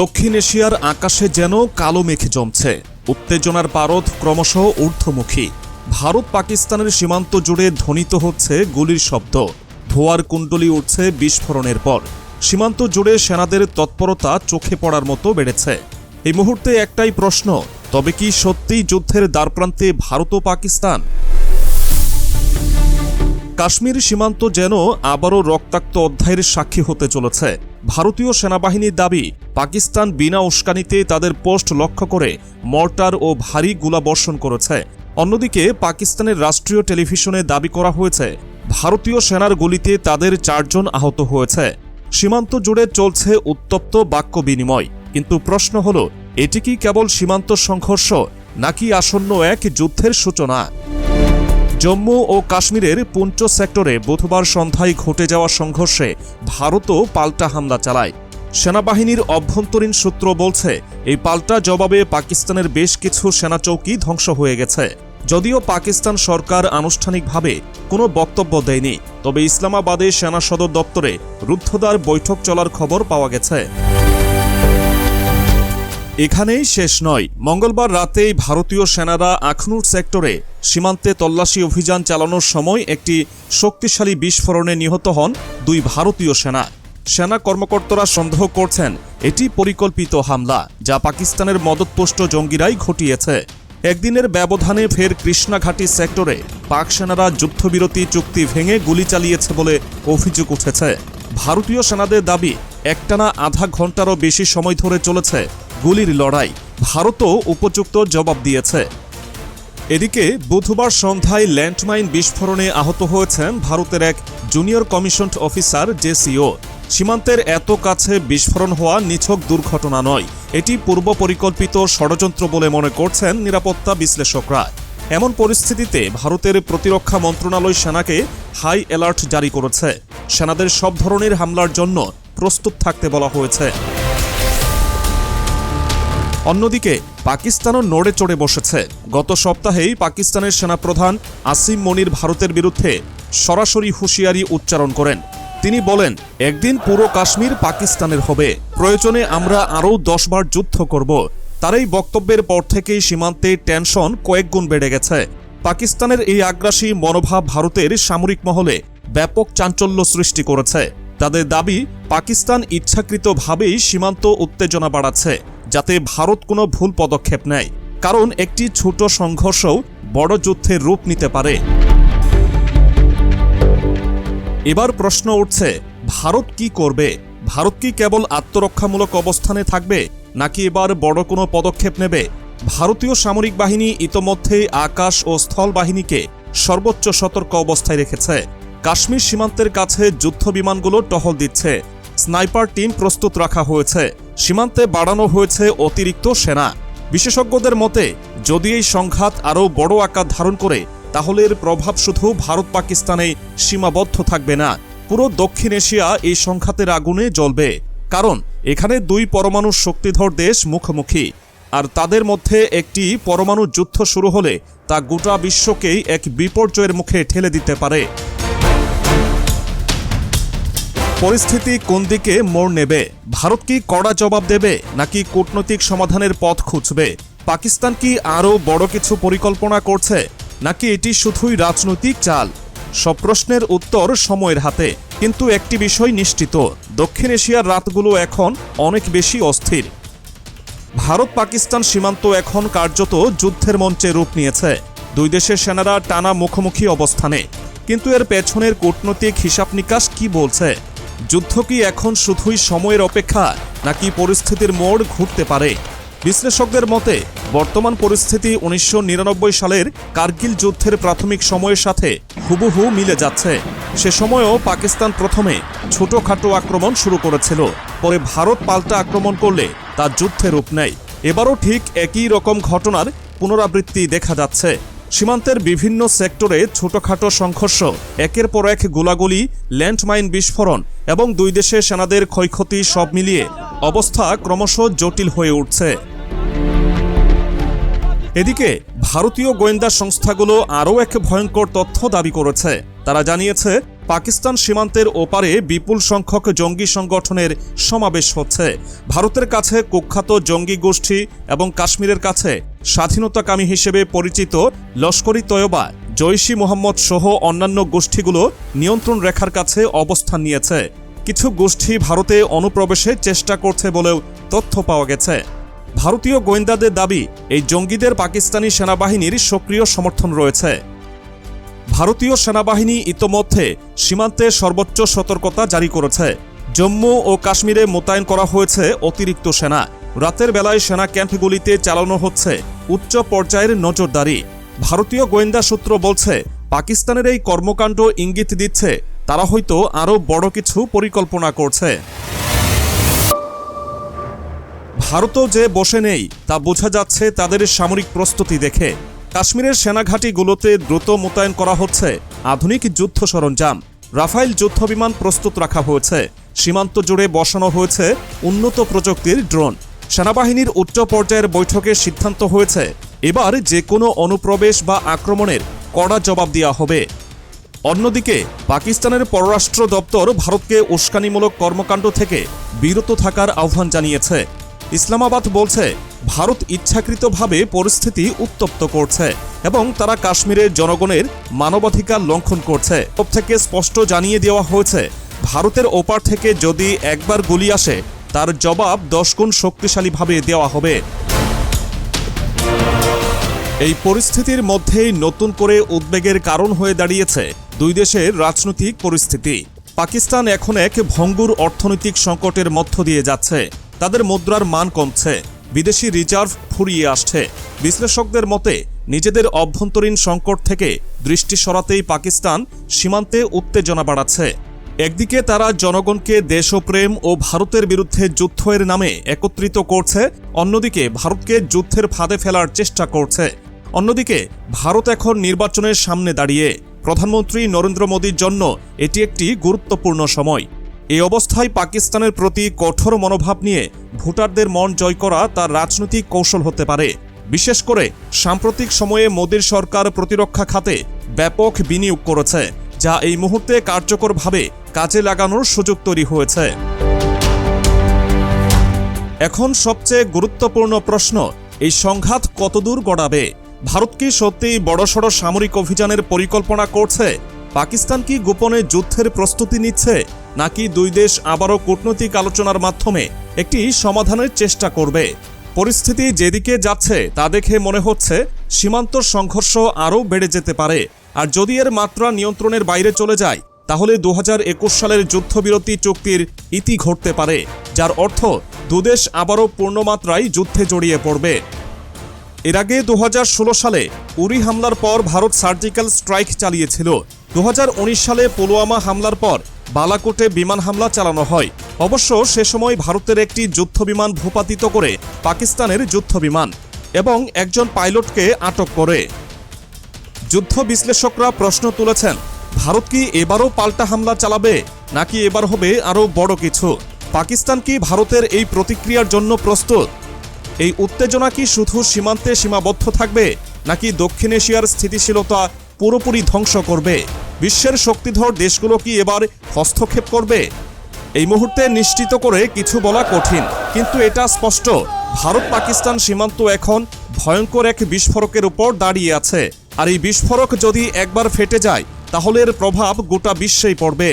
দক্ষিণ এশিয়ার আকাশে যেন কালো মেঘ জমছে। উত্তেজনার পারদ ক্রমশ ঊর্ধ্বমুখী। ভারত পাকিস্তানের সীমান্ত জুড়ে ধ্বনিত হচ্ছে গুলির শব্দ। ধোয়ার কুণ্ডলি উঠছে বিস্ফোরণের পর। সীমান্ত জুড়ে সেনাদের তৎপরতা চোখে পড়ার মতো বেড়েছে। এই মুহূর্তে একটাই প্রশ্ন, তবে কি সত্যিই যুদ্ধের দ্বারপ্রান্তে ভারত ও পাকিস্তান? কাশ্মীর সীমান্ত যেন আবারও রক্তাক্ত অধ্যায়ের সাক্ষী হতে চলেছে। ভারতীয় সেনাবাহিনীর দাবি, পাকিস্তান বিনা উস্কানিতে তাদের পোস্ট লক্ষ্য করে মর্টার ও ভারী গোলাবর্ষণ করেছে। অন্যদিকে, পাকিস্তানের রাষ্ট্রীয় টেলিভিশনে দাবি করা হয়েছে, ভারতীয় সেনার গুলিতে তাদের চারজন আহত হয়েছে। সীমান্ত জুড়ে চলছে উত্তপ্ত বাক্য বিনিময়। কিন্তু প্রশ্ন হল, এটি কি কেবল সীমান্ত সংঘর্ষ, নাকি আসন্ন এক যুদ্ধের সূচনা? জম্মু ও কাশ্মীরের পুঞ্চ সেক্টরে বুধবার সন্ধ্যায় ঘটে যাওয়া সংঘর্ষে ভারতও পাল্টা হামলা চালায়। সেনাবাহিনীর অভ্যন্তরীণ সূত্র বলছে, এই পাল্টা জবাবে পাকিস্তানের বেশ কিছু সেনাচৌকি ধ্বংস হয়ে গেছে। যদিও পাকিস্তান সরকার আনুষ্ঠানিকভাবে কোনো বক্তব্য দেয়নি, তবে ইসলামাবাদে সেনা সদর দপ্তরে রুদ্ধদ্বার বৈঠক চলার খবর পাওয়া গেছে। এখানেই শেষ নয়। মঙ্গলবার রাতেই ভারতীয় সেনারা আখনুর সেক্টরে সীমান্তে তল্লাশি অভিযান চালানোর সময় একটি শক্তিশালী বিস্ফোরণে নিহত হন দুই ভারতীয় সেনা। সেনা কর্মকর্তারা সন্দেহ করছেন, এটি পরিকল্পিত হামলা, যা পাকিস্তানের মদতপুষ্ট জঙ্গিরাই ঘটিয়েছে। একদিনের ব্যবধানে ফের কৃষ্ণাঘাটি সেক্টরে পাক সেনারা যুদ্ধবিরতি চুক্তি ভেঙে গুলি চালিয়েছে বলে অভিযোগ উঠেছে। ভারতীয় সেনাদের দাবি, একটানা আধা ঘন্টারও বেশি সময় ধরে চলেছে গুলির লড়াই ভারতও উপযুক্ত জবাব দিয়েছে। এদিকে বুধবার সন্ধ্যায় ল্যান্ডমাইন বিস্ফোরণে আহত হয়েছেন ভারতের এক জুনিয়র কমিশন অফিসার জেসিও। সীমান্তের এত কাছে বিস্ফোরণ হওয়া নিছক দুর্ঘটনা নয়, এটি পূর্ব পরিকল্পিত ষড়যন্ত্র বলে মনে করছেন নিরাপত্তা বিশ্লেষকরা। এমন পরিস্থিতিতে ভারতের প্রতিরক্ষা মন্ত্রণালয় সেনাকে হাই অ্যালার্ট জারি করেছে। সেনাদের সব ধরনের হামলার জন্য প্রস্তুত থাকতে বলা হয়েছে। অন্যদিকে পাকিস্তানও নড়ে চড়ে বসেছে। গত সপ্তাহেই পাকিস্তানের সেনাপ্রধান আসিম মনির ভারতের বিরুদ্ধে সরাসরি হুঁশিয়ারি উচ্চারণ করেন। তিনি বলেন, একদিন পুরো কাশ্মীর পাকিস্তানের হবে। প্রয়োজনে আমরা আরও দশবার যুদ্ধ করব। তার এই বক্তব্যের পর থেকেই সীমান্তে টেনশন কয়েকগুণ বেড়ে গেছে। পাকিস্তানের এই আগ্রাসী মনোভাব ভারতের সামরিক মহলে ব্যাপক চাঞ্চল্য সৃষ্টি করেছে। তাদের দাবি, পাকিস্তান ইচ্ছাকৃতভাবেই সীমান্ত উত্তেজনা বাড়াচ্ছে। যাতে ভারত কোনো ভুল পদক্ষেপ নেয়, কারণ একটি ছোট সংঘর্ষও বড় যুদ্ধের রূপ নিতে পারে। এবার প্রশ্ন উঠছে, ভারত কি করবে? ভারত কি কেবল আত্মরক্ষামূলক অবস্থানে থাকবে, নাকি এবার বড় কোনো পদক্ষেপ নেবে? ভারতীয় সামরিক বাহিনী ইতোমধ্যেই আকাশ ও স্থল বাহিনীকে সর্বোচ্চ সতর্ক অবস্থায় রেখেছে। কাশ্মীর সীমান্তের কাছে যুদ্ধ বিমানগুলো টহল দিচ্ছে। স্নাইপার টিম প্রস্তুত রাখা হয়েছে। সীমান্তে বাড়ানো হয়েছে অতিরিক্ত সেনা। বিশেষজ্ঞদের মতে, যদি এই সংঘাত আরও বড় আকার ধারণ করে, তাহলে এর প্রভাব শুধু ভারত পাকিস্তানে সীমাবদ্ধ থাকবে না। পুরো দক্ষিণ এশিয়া এই সংঘাতের আগুনে জ্বলবে। কারণ, এখানে দুই পরমাণু শক্তিধর দেশ মুখোমুখি। আর তাদের মধ্যে একটি পরমাণু যুদ্ধ শুরু হলে তা গোটা বিশ্বকেই এক বিপর্যয়ের মুখে ঠেলে দিতে পারে। পরিস্থিতি কোন দিকে মোড় নেবে? ভারত কি কড়া জবাব দেবে, নাকি কূটনৈতিক সমাধানের পথ খুঁজবে? পাকিস্তান কি আরও বড় কিছু পরিকল্পনা করছে, নাকি এটি শুধুই রাজনৈতিক চাল? সব প্রশ্নের উত্তর সময়ের হাতে, কিন্তু একটি বিষয় নিশ্চিত, দক্ষিণ এশিয়ার রাতগুলো এখন অনেক বেশি অস্থির। ভারত পাকিস্তান সীমান্ত এখন কার্যত যুদ্ধের মঞ্চে রূপ নিয়েছে। দুই দেশের সেনারা টানা মুখোমুখি অবস্থানে। কিন্তু এর পেছনের কূটনৈতিক হিসাব নিকাশ কি বলছে? যুদ্ধ কি এখন শুধুই সময়ের অপেক্ষা, নাকি পরিস্থিতির মোড় ঘুরতে পারে? বিশ্লেষকদের মতে, বর্তমান পরিস্থিতি উনিশশো নিরানব্বই সালের কার্গিল যুদ্ধের প্রাথমিক সময়ের সাথে হুবহু মিলে যাচ্ছে। সে সময়ও পাকিস্তান প্রথমে ছোটখাটো আক্রমণ শুরু করেছিল, পরে ভারত পাল্টা আক্রমণ করলে তা যুদ্ধে রূপ নেয়। এবারও ঠিক একই রকম ঘটনার পুনরাবৃত্তি দেখা যাচ্ছে। সীমান্তের বিভিন্ন সেক্টরে ছোটখাটো সংঘর্ষ। একের পর এক গোলাগুলি, ল্যান্ডমাইন বিস্ফোরণ এবং দুই দেশের সেনাদের ক্ষয়ক্ষতি সব মিলিয়ে অবস্থা ক্রমশ জটিল হয়ে উঠছে। এদিকে ভারতীয় গোয়েন্দা সংস্থাগুলো আরও এক ভয়ঙ্কর তথ্য দাবি করেছে। তারা জানিয়েছে, পাকিস্তান সীমান্তের ওপারে বিপুল সংখ্যক জঙ্গি সংগঠনের সমাবেশ হচ্ছে। ভারতের কাছে কুখ্যাত জঙ্গি গোষ্ঠী এবং কাশ্মীরের কাছে স্বাধীনতাকামী হিসেবে পরিচিত লস্করি তয়বা, জৈশি মোহাম্মদ সহ অন্যান্য গোষ্ঠীগুলো নিয়ন্ত্রণ রেখার কাছে অবস্থান নিয়েছে। কিছু গোষ্ঠী ভারতে অনুপ্রবেশের চেষ্টা করছে বলেও তথ্য পাওয়া গেছে। ভারতীয় গোয়েন্দাদের দাবি, এই জঙ্গিদের পাকিস্তানি সেনাবাহিনীর সক্রিয় সমর্থন রয়েছে। ভারতীয় সেনাবাহিনী ইতোমধ্যে সীমান্তে সর্বোচ্চ সতর্কতা জারি করেছে। জম্মু ও কাশ্মীরে মোতায়েন করা হয়েছে অতিরিক্ত সেনা। রাতের বেলায় সেনা ক্যাম্পগুলিতে চালানো হচ্ছে উচ্চ পর্যায়ের নজরদারি। ভারতীয় গোয়েন্দা সূত্র বলছে, পাকিস্তানের এই কর্মকাণ্ড ইঙ্গিত দিচ্ছে, তারা হয়তো আরও বড় কিছু পরিকল্পনা করছে। ভারতও যে বসে নেই, তা বোঝা যাচ্ছে তাদের সামরিক প্রস্তুতি দেখে। কাশ্মীরের সেনাঘাঁটিগুলোতে দ্রুত মোতায়েন করা হচ্ছে আধুনিক যুদ্ধ সরঞ্জাম। রাফাইল যুদ্ধবিমান প্রস্তুত রাখা হয়েছে। সীমান্ত জুড়ে বসানো হয়েছে উন্নত প্রযুক্তির ড্রোন। সেনাবাহিনীর উচ্চ পর্যায়ের বৈঠকে সিদ্ধান্ত হয়েছে, এবার যে কোনো অনুপ্রবেশ বা আক্রমণের কড়া জবাব দেওয়া হবে। অন্যদিকে, পাকিস্তানের পররাষ্ট্র দপ্তর ভারতকে উস্কানিমূলক কর্মকাণ্ড থেকে বিরত থাকার আহ্বান জানিয়েছে। ইসলামাবাদ বলছে, ভারত ইচ্ছাকৃতভাবে পরিস্থিতি উত্তপ্ত করছে এবং তারা কাশ্মীরের জনগণের মানবাধিকার লঙ্ঘন করছে। সব থেকে স্পষ্ট জানিয়ে দেওয়া হয়েছে, ভারতের ওপার থেকে যদি একবার গুলি আসে তার জবাব দশগুণ শক্তিশালীভাবে দেওয়া হবে। এই পরিস্থিতির মধ্যেই নতুন করে উদ্বেগের কারণ হয়ে দাঁড়িয়েছে দুই দেশের রাজনৈতিক পরিস্থিতি। পাকিস্তান এখন এক ভঙ্গুর অর্থনৈতিক সংকটের মধ্য দিয়ে যাচ্ছে। তাদের মুদ্রার মান কমছে। বিদেশি রিজার্ভ ফুরিয়ে আসছে। বিশ্লেষকদের মতে, নিজেদের অভ্যন্তরীণ সংকট থেকে দৃষ্টি সরাতেই পাকিস্তান সীমান্তে উত্তেজনা বাড়াচ্ছে। একদিকে তারা জনগণকে দেশপ্রেম ও ভারতের বিরুদ্ধে যুদ্ধের নামে একত্রিত করছে, অন্যদিকে ভারতকে যুদ্ধের ফাঁদে ফেলার চেষ্টা করছে। অন্যদিকে ভারত এখন নির্বাচনের সামনে দাঁড়িয়ে, প্রধানমন্ত্রী নরেন্দ্র মোদীর জন্য এটি একটি গুরুত্বপূর্ণ সময়। এই অবস্থায় পাকিস্তানের প্রতি কঠোর মনোভাব নিয়ে ভোটারদের মন জয় করা তার রাজনৈতিক কৌশল হতে পারে। বিশেষ করে সাম্প্রতিক সময়ে মোদীর সরকার প্রতিরক্ষা খাতে ব্যাপক বিনিয়োগ করেছে, যা এই মুহূর্তে কার্যকরভাবে কাজে লাগানোর সুযোগ তৈরি হয়েছে। এখন সবচেয়ে গুরুত্বপূর্ণ প্রশ্ন, এই সংঘাত কতদূর গড়াবে? ভারত কি সত্যিই বড়সড় সামরিক অভিযানের পরিকল্পনা করছে? পাকিস্তান কি গোপনে যুদ্ধের প্রস্তুতি নিচ্ছে? নাকি দুই দেশ আবারও কূটনৈতিক আলোচনার মাধ্যমে একটি সমাধানের চেষ্টা করবে? পরিস্থিতি যেদিকে যাচ্ছে, তা দেখে মনে হচ্ছে সীমান্ত সংঘর্ষ আরও বেড়ে যেতে পারে। আর যদি এর মাত্রা নিয়ন্ত্রণের বাইরে চলে যায় তাহলে দু হাজার একুশ সালের যুদ্ধবিরতি চুক্তির ইতি ঘটতে পারে, যার অর্থ দুদেশ আবারও পূর্ণমাত্রায় যুদ্ধে জড়িয়ে পড়বে। এর আগে দু হাজার ষোলো সালে উরি হামলার পর ভারত সার্জিক্যাল স্ট্রাইক চালিয়েছিল। দু হাজার উনিশ সালে পুলওয়ামা হামলার পর বালাকোটে বিমান হামলা চালানো হয়। অবশ্য সে সময় ভারতের একটি যুদ্ধবিমান ভূপাতিত করে পাকিস্তানের যুদ্ধবিমান এবং একজন পাইলটকে আটক করে। যুদ্ধ বিশ্লেষকরা প্রশ্ন তুলেছেন ভারত কি এবারও পাল্টা হামলা চালাবে, নাকি এবার হবে আরও বড় কিছু? পাকিস্তান কি ভারতের এই প্রতিক্রিয়ার জন্য প্রস্তুত? এই উত্তেজনা কি শুধু সীমান্তে সীমাবদ্ধ থাকবে, নাকি দক্ষিণ এশিয়ার স্থিতিশীলতা পুরোপুরি ধ্বংস করবে? বিশ্বের শক্তিধর দেশগুলো কি এবার হস্তক্ষেপ করবে? এই মুহূর্তে নিশ্চিত করে কিছু বলা কঠিন, কিন্তু এটা স্পষ্ট। ভারত পাকিস্তান সীমান্ত এখন ভয়ঙ্কর এক বিস্ফোরকের উপর দাঁড়িয়ে আছে। আর এই বিস্ফোরক যদি একবার ফেটে যায় তাহলে এর প্রভাব গোটা বিশ্বেই পড়বে।